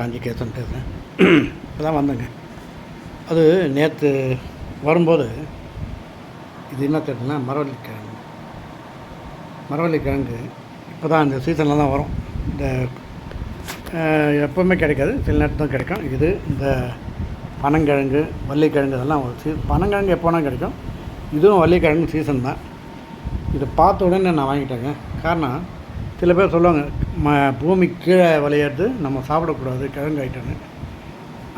காஞ்சி பேசுகிறேன் இப்போ தான் வந்தேங்க. அது நேற்று வரும்போது இது என்ன தெரியுதுன்னா மரவள்ளிக்கிழங்கு. மரவள்ளிக்கிழங்கு இப்போ தான் இந்த சீசனில் தான் வரும். இந்த அஹ், எப்போவுமே கிடைக்காது. சில நேரத்தில் தான் கிடைக்கும். இது இந்த பனங்கிழங்கு வள்ளிக்கிழங்கு இதெல்லாம் ஒரு சீ பனங்கிழங்கு எப்போனா கிடைக்கும். இதுவும் வள்ளிக்கிழங்கு சீசன் தான் இதை பார்த்த உடனே நான் வாங்கிட்டேங்க. காரணம் சில பேர் சொல்லுவாங்க ம பூமி கீழே விளையாட்டு நம்ம சாப்பிடக்கூடாது கிழங்கு ஐட்டம்னு.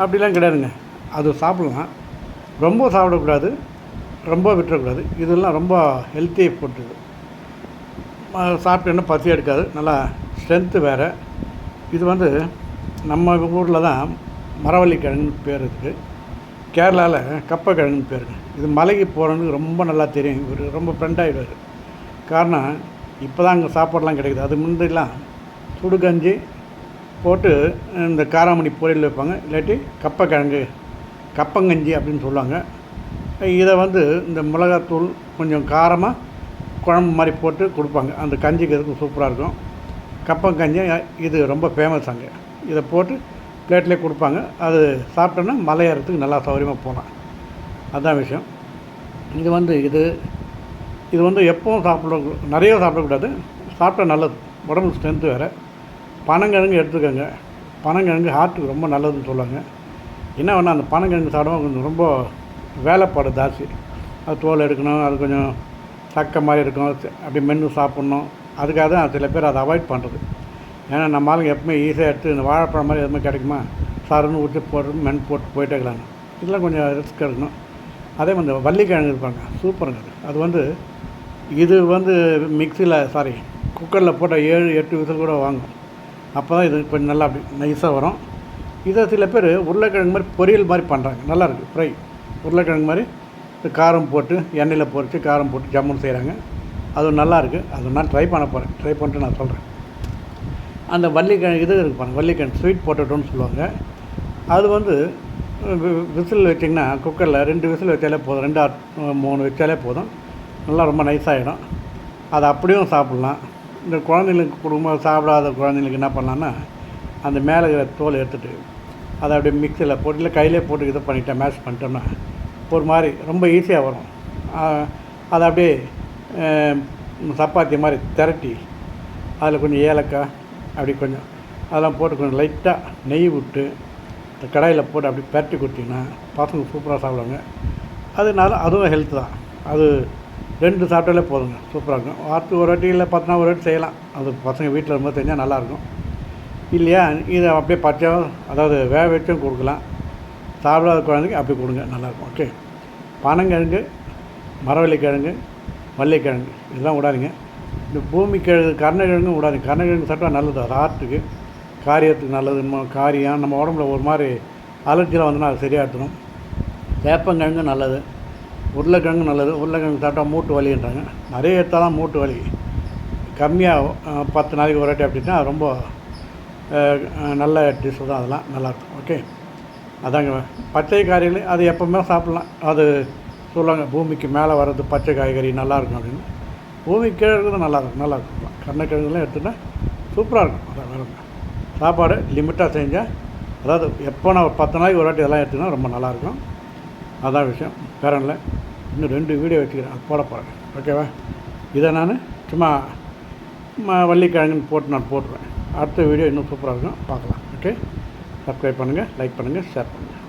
அப்படிலாம் கிடையாதுங்க. அது சாப்பிடலாம். ரொம்ப சாப்பிடக்கூடாது ரொம்ப விட்டுறக்கூடாது. இதெல்லாம் ரொம்ப ஹெல்த்தி ஃபுட்டு இது ம- சாப்பிட்டேன்னா பசி எடுக்காது. நல்லா ஸ்ட்ரென்த்து வேறு. இது வந்து நம்ம ஊரில் தான் மரவள்ளி கிழங்குன்னு பேர் இருக்குது கேரளாவில் கப்பை கிழங்குன்னு பேருங்க. இது மலைக்கு போகிறவனுக்கு ரொம்ப நல்லா தெரியும். இவர் ரொம்ப ஃப்ரெண்டாகிடுவார் காரணம் இப்போ தான் அங்கே சாப்பாடெலாம் கிடைக்குது. அது முந்திலாம் சுடுகஞ்சி போட்டு இந்த காராமணி பொரியல் வைப்பாங்க. இல்லாட்டி கப்பக்கிழங்கு கப்பங்கஞ்சி அப்படின்னு சொல்லுவாங்க. இதை வந்து இந்த மிளகாத்தூள் கொஞ்சம் காரமாக குழம்பு மாதிரி போட்டு கொடுப்பாங்க. அந்த கஞ்சிக்கு எதுக்கும் சூப்பராக இருக்கும். கப்பங்கஞ்சி இது ரொம்ப ஃபேமஸ் அங்கே. இதை போட்டு பிளேட்லேயே கொடுப்பாங்க. அது சாப்பிட்டோன்னா மலையேறத்துக்கு நல்லா சௌகரியமாக போகலாம். அதுதான் விஷயம். இது வந்து இது இது வந்து எப்பவும் சாப்பிட நிறைய சாப்பிடக்கூடாது. சாப்பிட்டா நல்லது. உடம்புக்கு ஸ்ட்ரென்த்து வேறு. பனங்கிழங்கு எடுத்துக்கோங்க. பனங்கிழங்கு ஹார்ட்டுக்கு ரொம்ப நல்லதுன்னு சொல்லுவாங்க. என்ன வேணால் அந்த பனங்கிழங்கு சாப்பிடவும் கொஞ்சம் ரொம்ப வேலைப்பாடு ஜாஸ்தி. அது தோல் எடுக்கணும் அது கொஞ்சம் சக்கை மாதிரி இருக்கும். அப்படி மென்று சாப்பிட்ணும். அதுக்காக தான் சில பேர் அதை அவாய்ட் பண்ணுறது ஏன்னா நம்ம ஆளுங்க எப்பவுமே ஈஸியாக எடுத்து இந்த வாழைப்பழம் மாதிரி எதுவுமே கிடைக்குமா? சாருன்னு ஊற்றி போட்டு மென் போட்டு போயிட்டே இருக்கலாங்க. இதெல்லாம் கொஞ்சம் ரிஸ்க் எடுக்கணும் அதே மாதிரி இந்த வள்ளிக்கிழங்கு இருப்பாங்க. சூப்பருங்க அது. அது வந்து இது வந்து மிக்சியில் சாரி குக்கரில் போட்ட ஏழு எட்டு விசில் கூட வாங்கும். அப்போ தான் இது கொஞ்சம் நல்லா அப்படி நைஸாக வரும். இதை சில பேர் உருளைக்கிழங்கு மாதிரி பொரியல் மாதிரி பண்ணுறாங்க நல்லாயிருக்கு ஃப்ரை உருளைக்கிழங்கு மாதிரி காரம் போட்டு எண்ணெயில் பொரித்து காரம் போட்டு ஜம்முன்னு செய்கிறாங்க அது நல்லாயிருக்கு அது நான் ட்ரை பண்ண போகிறேன் ட்ரை பண்ணிட்டு நான் சொல்கிறேன் அந்த வள்ளிக்கிழங்கு இது இருப்பாங்க வள்ளிக்கிழங்கு ஸ்வீட் பொட்டேட்டோன்னு சொல்லுவாங்க. அது வந்து விசில் வச்சிங்கன்னா குக்கரில் ரெண்டு விசில் வச்சாலே போதும். ரெண்டு மூணு வச்சாலே போதும். நல்லா ரொம்ப நைஸ் ஆகிடும் அதை அப்படியும் சாப்பிட்லாம். இந்த குழந்தைங்களுக்கு குடும்பம் சாப்பிடாத குழந்தைங்களுக்கு என்ன பண்ணலான்னா அந்த மேலே இருக்கிற தோல் எடுத்துகிட்டு அதை அப்படியே மிக்சியில் போட்டு இல்லை கையிலே போட்டு இது பண்ணிட்டேன் மேஷ் பண்ணிட்டோம்னா ஒரு மாதிரி ரொம்ப ஈஸியாக வரும். அதை அப்படியே சப்பாத்தி மாதிரி திரட்டி அதில் கொஞ்சம் ஏலக்காய் அப்படி கொஞ்சம் அதெல்லாம் போட்டு கொஞ்சம் லைட்டாக நெய் விட்டு இந்த கடாயில் போட்டு அப்படி பரட்டி கொடுத்தீங்கன்னா பசங்க சூப்பராக சாப்பிடுவாங்க. அதனால அதுவும் ஹெல்த் தான். அது ரெண்டு சாப்பிட்டாலே போதுங்க. சூப்பராக இருக்கும். வாரத்துக்கு ஒரு வாட்டி இல்லை பத்து நாள் ஒரு வாட்டி செய்யலாம். அது பசங்க வீட்டில் இருக்கும்போது செஞ்சால் நல்லாயிருக்கும். இல்லையா? இதை அப்படியே பச்சையாக அதாவது வேக வச்சும் கொடுக்கலாம். சாப்பிடாத குழந்தைக்கு அப்படி கொடுங்க. நல்லாயிருக்கும். ஓகே பனங்கிழங்கு மரவள்ளிக்கிழங்கு வள்ளிக்கிழங்கு இதெல்லாம் விடாதீங்க. இந்த பூமிக்கிழங்கு கருணைக்கிழங்கும் விடாதீங்க. கருணைக்கிழங்கு சாப்பிட்டா நல்லது. அது ஹார்ட்டுக்கு காரியத்துக்கு நல்லது. நம்ம காரியம் நம்ம உடம்புல ஒரு மாதிரி அலர்ஜிலாம் வந்துன்னா அது சரியாகணும் வேப்பங்கிழங்கும் நல்லது. உருளைக்கிழங்கு நல்லது. உருளைக்கிழங்கு சாப்பிட்டா மூட்டு வலின்றாங்க. நிறைய எடுத்தால் தான் மூட்டு வலி. கம்மியாக பத்து நாளைக்கு ஒரு வாட்டி அப்படின்னா ரொம்ப நல்ல டிஷ் தான் அதெல்லாம். நல்லாயிருக்கும் ஓகே அதாங்க. பச்சை காய்கறி அது எப்போவுமே சாப்பிட்லாம். அது சொல்லுவாங்க பூமிக்கு மேலே வர்றது பச்சை காய்கறி நல்லாயிருக்கும் அப்படின்னு. பூமிக்கு கீழே இருக்கிறது நல்லாயிருக்கும் நல்லா இருக்கும். கருணைக்கிழங்குலாம் எடுத்துட்டா சூப்பராக இருக்கும். அதான் வேறு சாப்பாடு லிமிட்டாக செஞ்சால் அதாவது எப்போ நான் ஒரு பத்து நாளைக்கு ஒரு வாட்டி இதெல்லாம் எடுத்துனா ரொம்ப நல்லாயிருக்கும் அதான் விஷயம் பேரனில் இன்னும் ரெண்டு வீடியோ வச்சுக்கிறேன் அது போட போகிறேன் ஓகேவா இதை நான் சும்மா வள்ளிக்கிழங்குன்னு போட்டு நான் போட்டுருவேன். அடுத்த வீடியோ இன்னும் சூப்பராக இருக்கும். பார்க்கலாம். ஓகே சப்ஸ்கிரைப் பண்ணுங்கள் லைக் பண்ணுங்கள் ஷேர் பண்ணுங்கள்